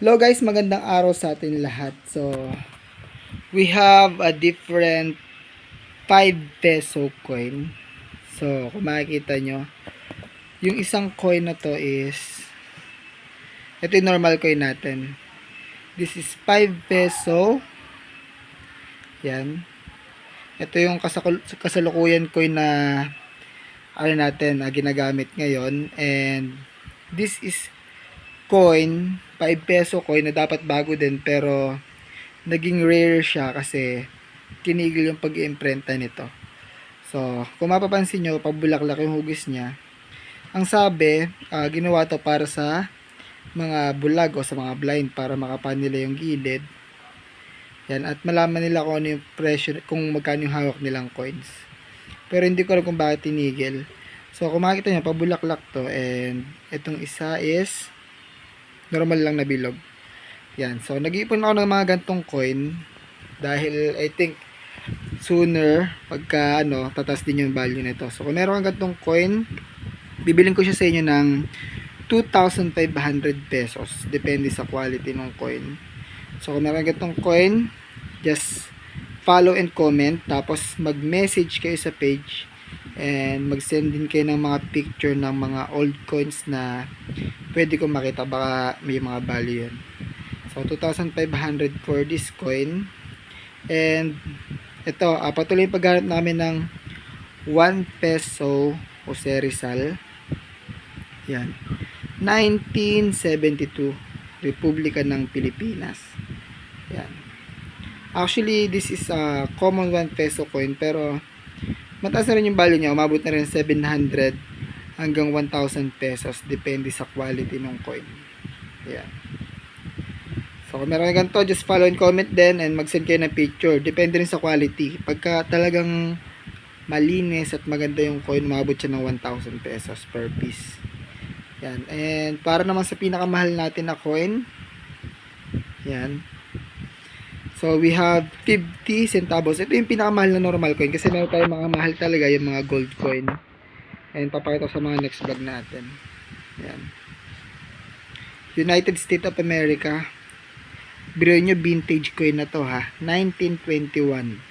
Hello guys, magandang araw sa atin lahat. So, we have a different 5 peso coin. So, kung makikita nyo, yung isang coin na to is, ito yung normal coin natin. This is 5 peso. Yan. Ito yung kasalukuyan coin na ano natin, na ginagamit ngayon. And, this is coin, 5 peso coin na dapat bago din pero naging rare siya kasi tinigil yung pag-iimprenta nito. So, kung mapapansin nyo, pabulaklak yung hugis niya. Ang sabi, ah, ginawa to para sa mga bulag o sa mga blind para makapan nila yung gilid. Yan, at malaman nila kung ano yung presyo, kung magkano yung hawak nilang coins. Pero hindi ko alam kung bakit tinigil. So, kung makikita nyo, pabulaklak to. And, itong isa is normal lang na bilog. Yan. So, nag-iipon ako ng mga gantong coin dahil I think sooner pagka ano, tatas din yung value nito. So, kung meron kang gantong coin, bibiling ko siya sa inyo ng 2,500 pesos. Depende sa quality ng coin. So, kung meron kang coin, just follow and comment. Tapos, mag-message kayo sa page and mag-send din kayo ng mga picture ng mga old coins na pwede kong makita baka may mga value yun. So 2,500 for this coin. And ito uh, patuloy paghanap namin ng 1 peso Jose Rizal. Yan. 1972 Republika ng Pilipinas. Yan. Actually this is a common 1 peso coin pero mataas na rin yung value niya. Umabot na rin 700 hanggang 1,000 pesos depende sa quality ng coin. Yan so kung meron kayo ganito just follow and comment din and mag send kayo ng picture. Depende rin sa quality. Pagka talagang malinis at maganda yung coin umabot siya ng 1,000 pesos per piece. Yan and para naman sa pinakamahal natin na coin yan So, we have 50 centavos. Ito yung pinakamahal na normal coin kasi meron tayong mga mahal talaga yung mga gold coin. And papakita ko sa mga next vlog natin. Yan. United States of America. Biro nyo vintage coin na to ha. 1921.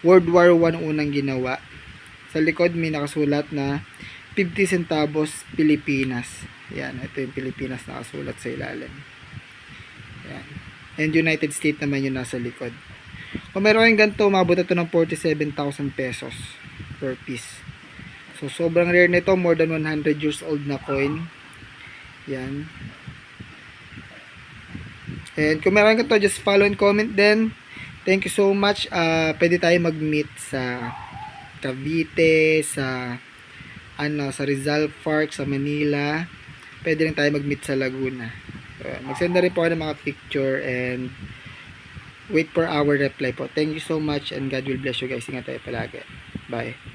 World War 1 unang ginawa. Sa likod may nakasulat na 50 centavos Pilipinas. Yan. Ito yung Pilipinas nakasulat sa ilalim. Yan. And United States naman yung nasa likod. Kung meron kayong ganito, umabot ito ng 47,000 pesos per piece. So, sobrang rare nito. More than 100 years old na coin. Yan. And kung meron ganito, just follow and comment din. Thank you so much. Uh, pwede tayo mag-meet sa Cavite, sa ano, sa Rizal Park, sa Manila. Pwede rin tayo mag-meet sa Laguna. Uh, mag-send na rin po ako ng mga picture and wait for our reply po. Thank you so much and God will bless you guys. Ingat tayo palagi. Bye.